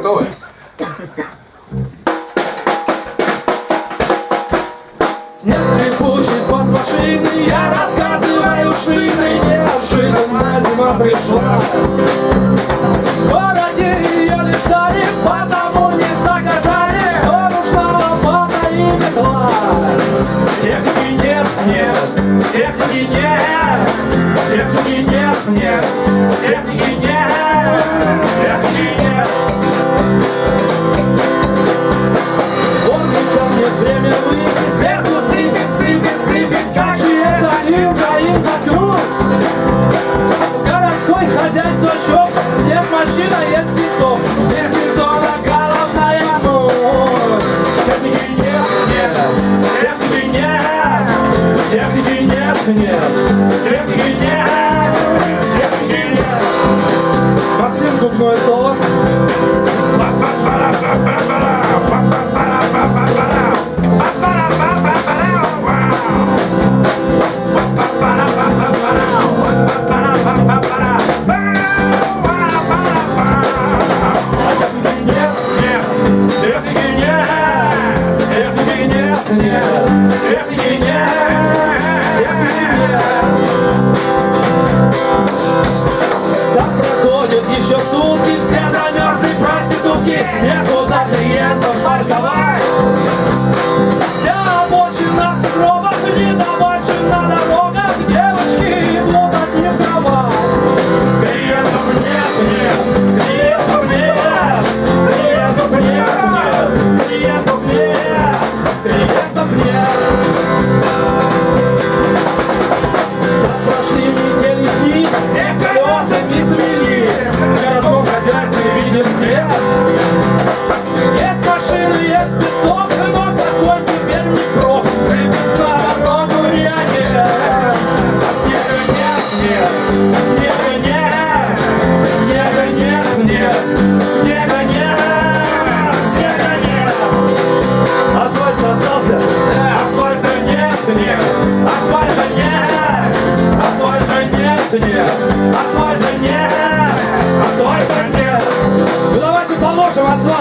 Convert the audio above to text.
Готовы? Снег скрипучий под машиной, я раскатываю шины, неожиданно зима пришла. Техники нет, нет, техники нет, техники нет, же это им троим заткнуть? Городской хозяйство щек, нет машина, есть песок, без сезона головная муть. Техники нет, нет, нет, техники нет, нет, еще сутки, все замерзли проститутки, некуда асфальта нет, асфальта нет, асфальта нет. Ну давайте положим асфальт.